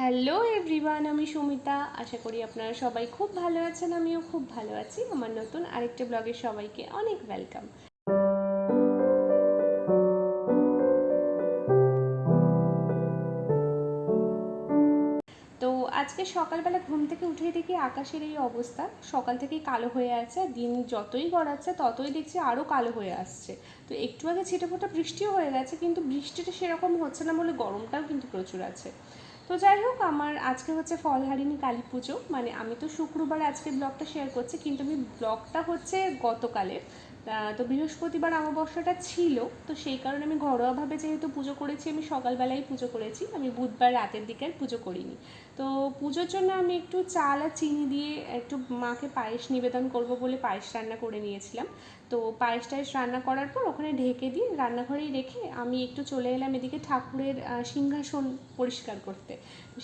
Hello everyone আমি সুমিতা। আশা করি আপনারা সবাই খুব ভালো আছেন, আমিও খুব ভালো আছি। আমার নতুন আরেকটা ব্লগে সবাইকে অনেক ওয়েলকাম তো আজকে সকালবেলা ঘুম থেকে উঠেই দেখি আকাশের এই অবস্থা। সকাল থেকেই কালো হয়ে আছে, দিন যতই গড়াচ্ছে ততই দেখছি আরও কালো হয়ে আসছে। তো একটু আগে ছিটে ফোটা বৃষ্টিও হয়ে গেছে, কিন্তু বৃষ্টিটা সেরকম হচ্ছে না বলে গরমটাও কিন্তু প্রচুর আছে। তো যাই হোক, আমার আজকে হচ্ছে ফলহারিণী কালী পুজো। মানে আমি তো শুক্রবার আজকে ব্লগটা শেয়ার করছি, কিন্তু আমি ব্লগটা হচ্ছে গতকালের। তো বৃহস্পতিবার অমাবস্যাটা ছিল, তো সেই কারণে আমি ঘরোয়াভাবে যেহেতু পুজো করেছি, আমি সকালবেলায় পুজো করেছি। আমি বুধবার রাতের দিকে আর পুজো করিনি। তো পুজোর জন্য আমি একটু চাল আর চিনি দিয়ে একটু মাকে পায়েস নিবেদন করব বলে পায়েস রান্না করে নিয়েছিলাম। তো পায়েস টায়েস রান্না করার পর ওখানে ঢেকে দিয়ে রান্নাঘরেই রেখে আমি একটু চলে এলাম এদিকে ঠাকুরের সিংহাসন পরিষ্কার করতে।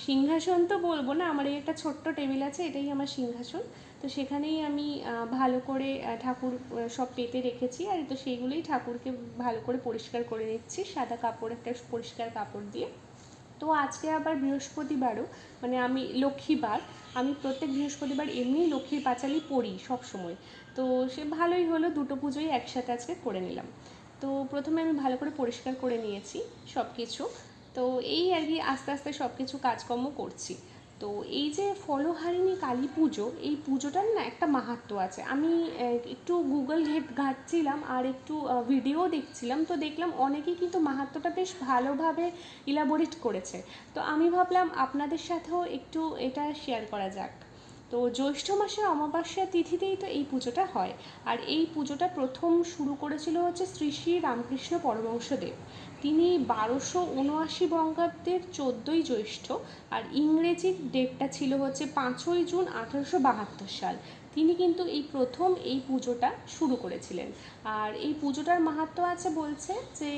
সিংহাসন তো বলব না, আমার এই একটা ছোট্ট টেবিল আছে, এটাই আমার সিংহাসন। তো সেখানেই আমি ভালো করে ঠাকুর সব পেতে রেখেছি। আর তো সেইগুলোই ঠাকুরকে ভালো করে পরিষ্কার করে নিচ্ছি, সাদা কাপড় একটা পরিষ্কার কাপড় দিয়ে। তো আজকে আবার বৃহস্পতিবারও মানে আমি লক্ষ্মীবার, আমি প্রত্যেক বৃহস্পতিবার এমনি লক্ষ্মীর পাঁচালি পড়ি সব সময়। তো সে ভালোই হলো, দুটো পুজোই একসাথে আজকে করে নিলাম। তো প্রথমে আমি ভালো করে পরিষ্কার করে নিয়েছি সব কিছু তো এই আর কি আস্তে আস্তে সব কিছু কাজকর্ম করছি। তো এই যে ফলহারিণী কালী পুজো, এই পুজোটার না একটা মাহাত্ম্য আছে। আমি একটু গুগল ঘেট ঘাটছিলাম আর একটু ভিডিও দেখছিলাম। তো দেখলাম অনেকেই কিন্তু মাহাত্ম্যটা বেশ ভালোভাবে ইলাবোরেট করেছে। তো আমি ভাবলাম আপনাদের সাথেও একটু এটা শেয়ার করা যাক। তো জ্যৈষ্ঠ মাসের অমাবস্যা তিথিতেই তো এই পুজোটা হয়। আর এই পুজোটা প্রথম শুরু করেছিল হচ্ছে শ্রী শ্রী রামকৃষ্ণ পরমহংসদেব। তিনি বারোশো উনআশি বঙ্গাব্দের চোদ্দোই জ্যৈষ্ঠ আর ইংরেজির ডেটটা ছিল হচ্ছে পাঁচই জুন আঠারোশো বাহাত্তর সাল। তিনি কিন্তু এই প্রথম এই পুজোটা শুরু করেছিলেন। আর এই পুজোটার মাহাত্ম্য আছে বলছে যে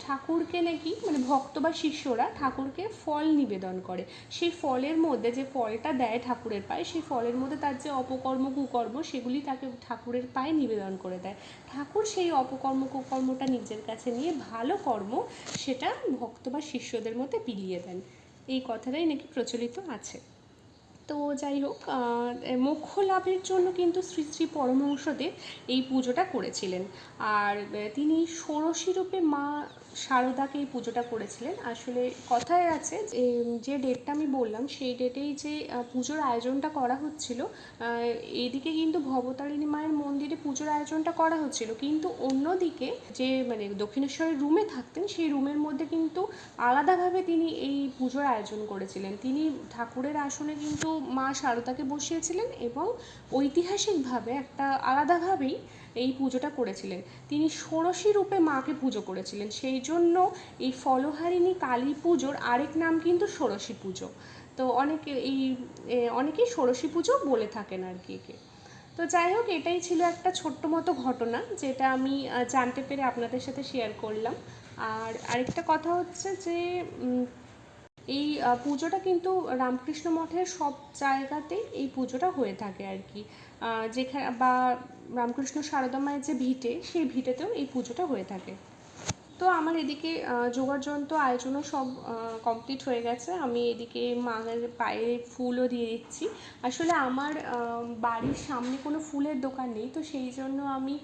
ঠাকুরকে নাকি মানে ভক্ত বা শিষ্যরা ঠাকুরকে ফল নিবেদন করে। সেই ফলের মধ্যে যে ফলটা দেয় ঠাকুরের পায়ে, সেই ফলের মধ্যে তার যে অপকর্ম কুকর্ম, সেগুলি তাকে ঠাকুরের পায়ে নিবেদন করে দেয়। ঠাকুর সেই অপকর্ম কুকর্মটা নিজের কাছে নিয়ে ভালো কর্ম সেটা ভক্ত বা শিষ্যদের মধ্যে বিলিয়ে দেন। এই কথাটাই নাকি প্রচলিত আছে। তো যাই হোক মোক্ষ লাভের জন্য কিন্তু শ্রী শ্রী পরমহংসদেব এই পুজোটা করেছিলেন। আর তিনি ষোড়শী রূপে মা শারদাকে এই পুজোটা করেছিলেন। আসলে কথায় আছে যে ডেটটা আমি বললাম, সেই ডেটেই যে পুজোর আয়োজনটা করা হচ্ছিল এদিকে কিন্তু ভবতারিণী মায়ের মন্দিরে পুজোর আয়োজনটা করা হচ্ছিল। কিন্তু অন্যদিকে যে মানে দক্ষিণেশ্বরের রুমে থাকতেন, সেই রুমের মধ্যে কিন্তু আলাদাভাবে তিনি এই পুজোর আয়োজন করেছিলেন। তিনি ঠাকুরের আসনে কিন্তু মা শারদাকে বসিয়েছিলেন এবং ঐতিহাসিকভাবে একটা আলাদাভাবেই এই পুজোটা করেছিলেন। তিনি ষোড়শী রূপে মাকে পুজো করেছিলেন। সেই জন্য এই ফলহারিণী কালী পুজোর আরেক নাম কিন্তু ষোড়শী পুজো। তো অনেকে এই অনেকেই ষোড়শী পুজো বলে থাকেন আর কি একে। তো যাই হোক, এটাই ছিল একটা ছোট্ট মতো ঘটনা, যেটা আমি জানতে পেরে আপনাদের সাথে শেয়ার করলাম। আর আরেকটা কথা হচ্ছে যে এই পুজোটা কিন্তু রামকৃষ্ণ মঠের সব জায়গাতেই এই পুজোটা হয়ে থাকে আর কি। যেখানে বা রামকৃষ্ণ সারদা মায়ের যে ভিটে, সেই ভিটেতেও এই পুজোটা হয়ে থাকে। তো আমার এদিকে জোগাড় যন্ত্র আয়োজনও সব কমপ্লিট হয়ে গেছে। আমি এদিকে মায়ের পায়ে ফুলও দিয়ে দিচ্ছি। আসলে আমার বাড়ির সামনে কোনো ফুলের দোকান নেই, তো সেই জন্য আমি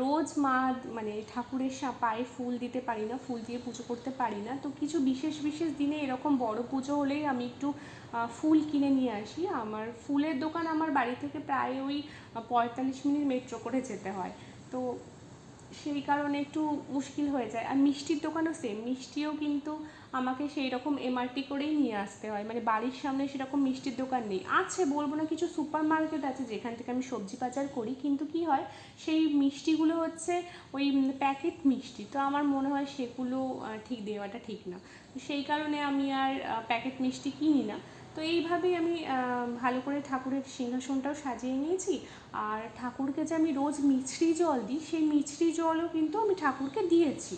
রোজ মা মানে ঠাকুরের পায়ে ফুল দিতে পারি না, ফুল দিয়ে পুজো করতে পারি না। তো কিছু বিশেষ বিশেষ দিনে এরকম বড় পুজো হলেই আমি একটু ফুল কিনে নিয়ে আসি। আমার ফুলের দোকান আমার বাড়ি থেকে প্রায় ওই পঁয়তাল্লিশ মিনিট মেট্রো করে যেতে হয়। তো সেই কারণে একটু মুশকিল হয়ে যায়। আর মিষ্টির দোকানও সেম মিষ্টিও কিন্তু আমাকে সেই রকম এমআরটি করেই নিয়ে আসতে হয়। মানে বাড়ির সামনে সেরকম মিষ্টির দোকান নেই। আছে, বলব না কিছু সুপার মার্কেট আছে যেখান থেকে আমি সবজি বাজার করি, কিন্তু কি হয়, সেই মিষ্টিগুলো হচ্ছে ওই প্যাকেট মিষ্টি। তো আমার মনে হয় সেগুলো ঠিক দেওয়াটা ঠিক না। সেই কারণে আমি আর প্যাকেট মিষ্টি কিনি না। তো এইভাবেই আমি ভালো করে ঠাকুরের সিংহাসনটাও সাজিয়ে নিয়েছি। আর ঠাকুরকে যে আমি রোজ মিছরি জল দিই, সেই মিছরি জলও কিন্তু আমি ঠাকুরকে দিয়েছি।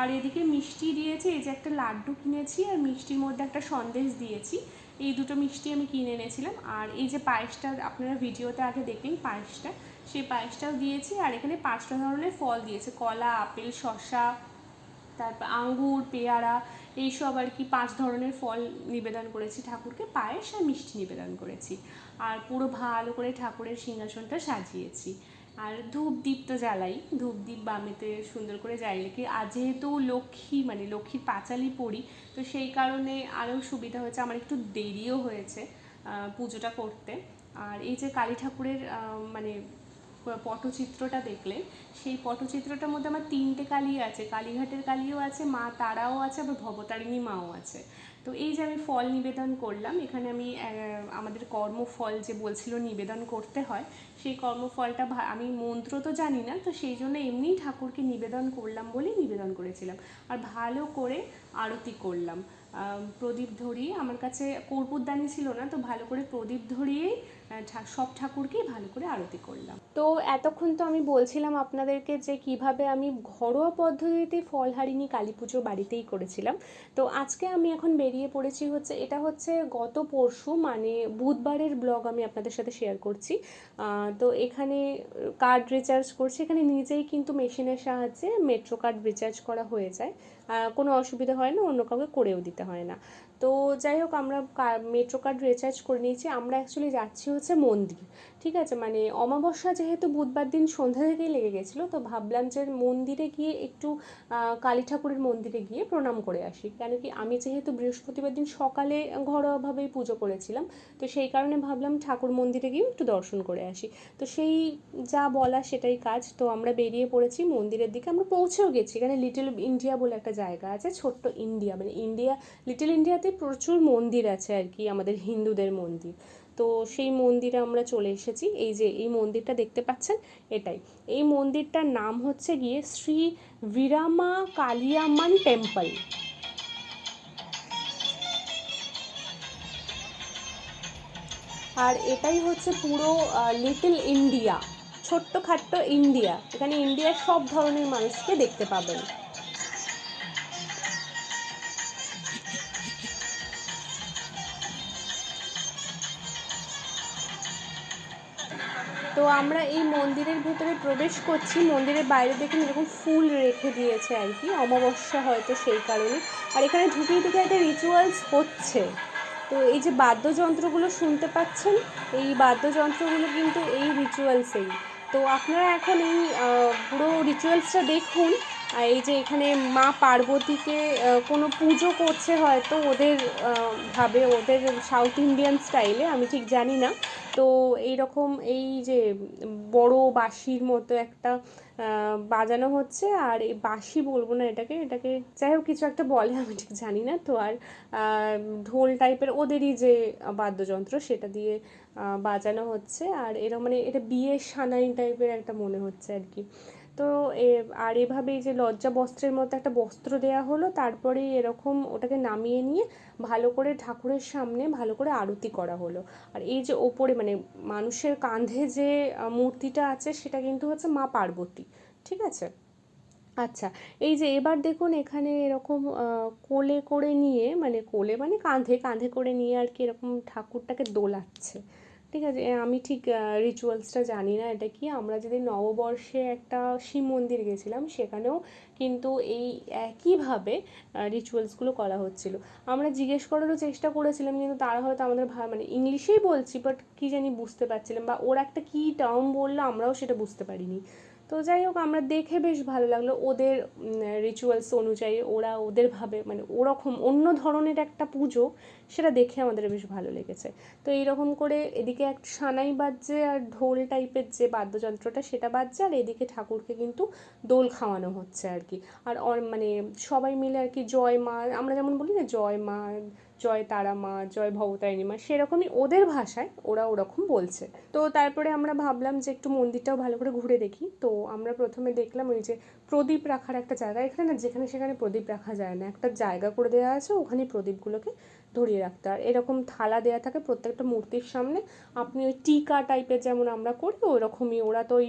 আর এদিকে মিষ্টি দিয়েছি, এই যে একটা লাড্ডু কিনেছি আর মিষ্টির মধ্যে একটা সন্দেশ দিয়েছি। এই দুটো মিষ্টি আমি কিনে এনেছিলাম। আর এই যে পায়েসটা, আপনারা ভিডিওতে আগে দেখলেন পায়েসটা, সেই পায়েসটাও দিয়েছি। আর এখানে পাঁচটা ধরনের ফল দিয়েছে, কলা, আপেল, শসা তারপর আঙ্গুর, পেয়ারা, এইসব আর কি পাঁচ ধরনের ফল নিবেদন করেছি ঠাকুরকে। পায়েস আর মিষ্টি নিবেদন করেছি। আর পুরো ভালো করে ঠাকুরের সিংহাসনটা সাজিয়েছি। আর ধূপ দ্বীপ তো জ্বালাই। ধূপ দ্বীপ বামেতে সুন্দর করে জ্বালিয়ে কি আর যেহেতু লক্ষ্মী মানে লক্ষ্মীর পাঁচালি পড়ি, তো সেই কারণে আরও সুবিধা হয়েছে। আমার একটু দেরিও হয়েছে পুজোটা করতে। আর এই যে কালী ঠাকুরের মানে পটচিত্রটা দেখলেন। সেই পটচিত্রটার মধ্যে আমার তিনটে কালী আছে। কালীঘাটের কালীও আছে, মা তারাও আছে, আবার ভবতারিণী মাও আছে। তো এই যে আমি ফল নিবেদন করলাম, এখানে আমি আমাদের কর্মফল যে বলছিল নিবেদন করতে হয়, সেই কর্মফলটা আমি মন্ত্র তো জানি না, তো সেই জন্য এমনিই ঠাকুরকে নিবেদন করলাম বলেই নিবেদন করেছিলাম। আর ভালো করে আরতি করলাম। প্রদীপ ধরিয়ে, আমার কাছে কর্পূরদানি ছিল না, তো ভালো করে প্রদীপ ধরিয়েই সব ঠাকুরকেই ভালো করে আরতি করলাম। তো এতক্ষণ তো আমি বলছিলাম আপনাদেরকে যে কীভাবে আমি ঘরোয়া পদ্ধতিতে ফলহারিণী কালী পুজো বাড়িতেই করেছিলাম। তো আজকে আমি এখন বেরিয়ে পড়েছি হচ্ছে, এটা হচ্ছে গত পরশু মানে বুধবারের ব্লগ আমি আপনাদের সাথে শেয়ার করছি। তো এখানে কার্ড রিচার্জ করছি, এখানে নিজেই কিন্তু মেশিনের সাহায্যে মেট্রো কার্ড রিচার্জ করা হয়ে যায়। কোনো অসুবিধা হয় না, অন্য কাউকে করেও দিতে হয় না। তো যাই হোক, আমরা মেট্রো কার্ড রিচার্জ করে নিয়েছি। আমরা অ্যাকচুয়ালি যাচ্ছি হচ্ছে মন্দির। ঠিক আছে মানে অমাবস্যা যেহেতু বুধবার দিন সন্ধ্যা থেকেই লেগে গেছিল, তো ভাবলাম যে মন্দিরে গিয়ে একটু কালী ঠাকুরের মন্দিরে গিয়ে প্রণাম করে আসি। কেন কি আমি যেহেতু বৃহস্পতিবার দিন সকালে ঘরোয়াভাবেই পুজো করেছিলাম, তো সেই কারণে ভাবলাম ঠাকুর মন্দিরে গিয়ে একটু দর্শন করে আসি। তো সেই যা বলা সেটাই কাজ, তো আমরা বেরিয়ে পড়েছি, মন্দিরের দিকে আমরা পৌঁছেও গেছি। এখানে লিটল ইন্ডিয়া বলে একটা জায়গা আছে, ছোট্ট ইন্ডিয়া মানে ইন্ডিয়া লিটল ইন্ডিয়াতে প্রচুর মন্দির আছে আর কি, আমাদের হিন্দুদের মন্দির। তো সেই মন্দিরে আমরা চলে এসেছি। এই যে, এই মন্দিরটা দেখতে পাচ্ছেন? এটাই। এই মন্দিরটার নাম হচ্ছে গিয়ে শ্রী বিরামা কালিয়ামান টেম্পল। আর এটাই হচ্ছে পুরো লিটল ইন্ডিয়া ছোট্ট খাট্ট ইন্ডিয়া। এখানে ইন্ডিয়ার সব ধরনের মানুষকে দেখতে পাবেন। তো আমরা এই মন্দিরের ভেতরে প্রবেশ করছি। মন্দিরের বাইরে দেখুন এরকম ফুল রেখে দিয়েছে আর কি, অমাবস্যা হয়তো সেই কারণে। আর এখানে ঢুকে ঢুকে একটা রিচুয়ালস হচ্ছে। তো এই যে বাদ্যযন্ত্রগুলো শুনতে পাচ্ছেন, এই বাদ্যযন্ত্রগুলো কিন্তু এই রিচুয়ালসেই তো আপনারা এখন এই পুরো রিচুয়ালসটা দেখুন। আর এই যে এখানে মা পার্বতীকে কোনো পুজো করছে হয়তো ওদের ভাবে, ওদের সাউথ ইন্ডিয়ান স্টাইলে আমি ঠিক জানি না। তো এইরকম এই যে বড় বাঁশির মতো একটা বাজানো হচ্ছে। আর এই বাঁশি বলব না এটাকে এটাকে যাই হোক কিছু একটা বলে, আমি ঠিক জানি না। তো আর ঢোল টাইপের ওদেরই যে বাদ্যযন্ত্র, সেটা দিয়ে বাজানো হচ্ছে। আর এরকম মানে এটা বিয়ের সানাই টাইপের একটা মনে হচ্ছে আর কি। তো এ, আর এভাবে এই যে লজ্জা বস্ত্রের মতো একটা বস্ত্র দেয়া হলো তারপরে এরকম ওটাকে নামিয়ে নিয়ে ভালো করে ঠাকুরের সামনে ভালো করে আরতি করা হলো। আর এই যে ওপরে মানে মানুষের কাঁধে যে মূর্তিটা আছে, সেটা কিন্তু হচ্ছে মা পার্বতী, ঠিক আছে? আচ্ছা এই যে এবার দেখুন এখানে এরকম কোলে করে নিয়ে মানে কোলে মানে কাঁধে কাঁধে করে নিয়ে আর কি এরকম ঠাকুরটাকে দোলাচ্ছে। ঠিক আছে আমি ঠিক রিচুয়ালসটা জানি না এটা কি। আমরা যদি নববর্ষে একটা শিব মন্দির গেছিলাম, সেখানেও কিন্তু এই একইভাবে রিচুয়ালসগুলো করা হচ্ছিল। আমরা জিজ্ঞেস করারও চেষ্টা করেছিলাম, কিন্তু তারা হয়তো আমাদের ভা- মানে ইংলিশেই বলছি বাট কী জানি বুঝতে পারছিলাম বা ওরা একটা কী টার্ম বলল, আমরাও সেটা বুঝতে পারিনি। তো যাই হোক, আমরা দেখে বেশ ভালো লাগল ওদের রিচুয়ালস অনুযায়ী ওরা ওদের ভাবে মানে ওরকম অন্য ধরনের একটা পুজো, সেটা দেখে আমাদের বেশ ভালো লেগেছে। তো এইরকম করে এদিকে এক সানাই বাজছে আর ঢোল টাইপের যে বাদ্যযন্ত্রটা, সেটা বাজছে আর এদিকে ঠাকুরকে কিন্তু দোল খাওয়ানো হচ্ছে আর কি। আর মানে সবাই মিলে আর কি জয় মা, আমরা যেমন বলি না জয় মা জয় তারা মা, জয় ভবতারিণী মা, সেরকমই ওদের ভাষায় ওরা ওরকম বলছে। তো তারপরে আমরা ভাবলাম যে একটু মন্দিরটাও ভালো করে ঘুরে দেখি। তো আমরা প্রথমে দেখলাম ওই যে প্রদীপ রাখার একটা জায়গা। এখানে না, যেখানে সেখানে প্রদীপ রাখা যায় না। একটা জায়গা করে দেওয়া আছে ওখানে প্রদীপগুলোকে ধরিয়ে রাখতে আর এরকম থালা দেওয়া থাকে প্রত্যেকটা মূর্তির সামনে। আপনি ওই টিকা টাইপের যেমন আমরা করি, ওরকমই। ওরা তো ওই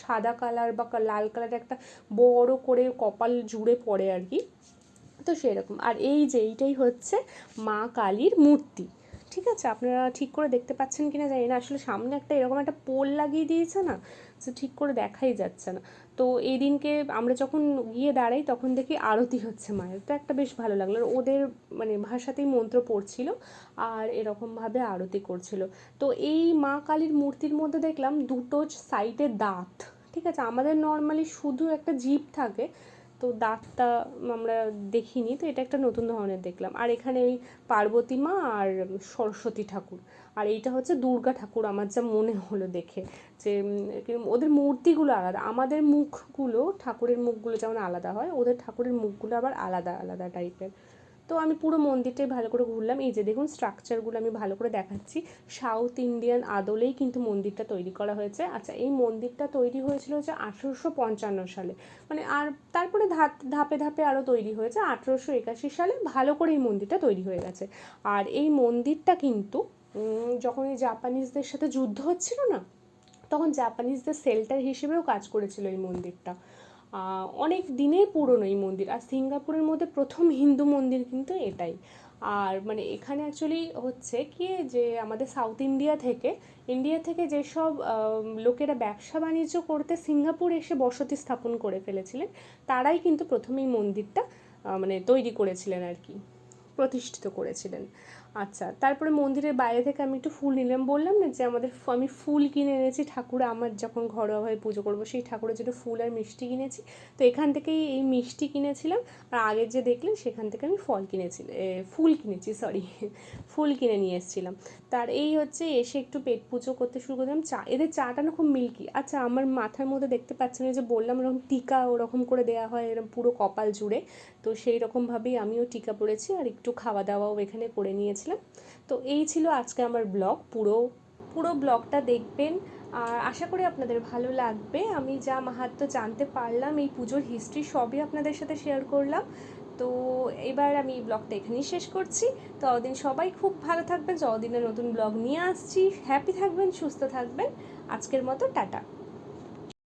সাদা কালার বা লাল কালার একটা বড় করে কপাল জুড়ে পড়ে আর কি। তো সেরকম। আর এই যে এইটাই হচ্ছে মা কালীর মূর্তি। ঠিক আছে? আপনারা ঠিক করে দেখতে পাচ্ছেন কি না জানি না। আসলে সামনে একটা এরকম একটা পোল লাগিয়ে দিয়েছে না, যে ঠিক করে দেখাই যাচ্ছে না। তো এই দিনকে আমরা যখন গিয়ে দাঁড়াই, তখন দেখি আরতি হচ্ছে মায়ের। তো একটা বেশ ভালো লাগল। ওদের মানে ভাষাতেই মন্ত্র পড়ছিল আর এরকমভাবে আরতি করছিল। তো এই মা কালীর মূর্তির মধ্যে দেখলাম দুটো সাইডে দাঁত। ঠিক আছে? আমাদের নর্মালি শুধু একটা জিভ থাকে তো দাঁতটা আমরা দেখিনি, তো এটা একটা নতুন ধরনের দেখলাম। আর এখানে ওই পার্বতী মা আর সরস্বতী ঠাকুর। আর এইটা হচ্ছে দুর্গা ঠাকুর, আমার যা মনে হলো দেখে। যে ওদের মূর্তিগুলো আলাদা। আমাদের মুখগুলো, ঠাকুরের মুখগুলো যেমন আলাদা হয়, ওদের ঠাকুরের মুখগুলো আবার আলাদা আলাদা টাইপের তো আমি পুরো মন্দিরটাই ভালো করে ঘুরলাম। এই যে দেখুন স্ট্রাকচারগুলো আমি ভালো করে দেখাচ্ছি। সাউথ ইন্ডিয়ান আদলেই কিন্তু মন্দিরটা তৈরি করা হয়েছে। আচ্ছা এই মন্দিরটা তৈরি হয়েছিল হচ্ছে আঠেরোশো পঞ্চান্ন সালে। মানে আর তারপরে ধাপ ধাপে ধাপে আরও তৈরি হয়েছে। আঠেরোশো একাশি সালে ভালো করে এই মন্দিরটা তৈরি হয়ে গেছে। আর এই মন্দিরটা কিন্তু যখন এই জাপানিজদের সাথে যুদ্ধ হচ্ছিল না, তখন জাপানিজদের সেল্টার হিসেবেও কাজ করেছিল এই মন্দিরটা। অনেক দিনেই পুরনো এই মন্দির। আর সিঙ্গাপুরের মধ্যে প্রথম হিন্দু মন্দির কিন্তু এটাই। আর মানে এখানে অ্যাকচুয়ালি হচ্ছে কি যে আমাদের সাউথ ইন্ডিয়া থেকে ইন্ডিয়া থেকে যেসব লোকেরা ব্যবসা বাণিজ্য করতে সিঙ্গাপুর এসে বসতি স্থাপন করে ফেলেছিলেন, তারাই কিন্তু প্রথম এই মন্দিরটা মানে তৈরি করেছিলেন আর কি, প্রতিষ্ঠিত করেছিলেন। আচ্ছা তারপরে মন্দিরের বাইরে থেকে আমি একটু ফুল নিলাম। বললাম না যে আমাদের আমি ফুল কিনে এনেছি, ঠাকুর আমার যখন ঘরোয়াভাবে পুজো করব, সেই ঠাকুরের জন্য ফুল আর মিষ্টি কিনেছি। তো এখান থেকেই এই মিষ্টি কিনেছিলাম, আর আগের যে দেখলেন, সেখান থেকে আমি ফল কিনেছি ফুল কিনেছি, সরি, ফুল কিনে নিয়ে এসেছিলাম। তার এই হচ্ছে এসে একটু পেট পুজো করতে শুরু করলাম, চা, এদের চাটা না খুব মিল্কি। আচ্ছা আমার মাথার মধ্যে দেখতে পাচ্ছেন যে বললাম এরকম টিকা ওরকম করে দেওয়া হয় এরকম পুরো কপাল জুড়ে। তো সেই রকমভাবেই আমিও টিকা পড়েছি আর একটু খাওয়া দাওয়াও এখানে করে নিয়েছিলাম। তো এই ছিল আজকে আমার ব্লগ। পুরো পুরো ব্লগটা দেখবেন। আর আশা করি আপনাদের ভালো লাগবে। আমি যা মাহাত্ম জানতে পারলাম, এই পুজোর হিস্ট্রি সবই আপনাদের সাথে শেয়ার করলাম। তো এবার আমি এই ব্লগটা এখানেই শেষ করছি। ততদিন সবাই খুব ভালো থাকবেন। যতদিনে নতুন ব্লগ নিয়ে আসছি হ্যাপি থাকবেন, সুস্থ থাকবেন। আজকের মতো টাটা।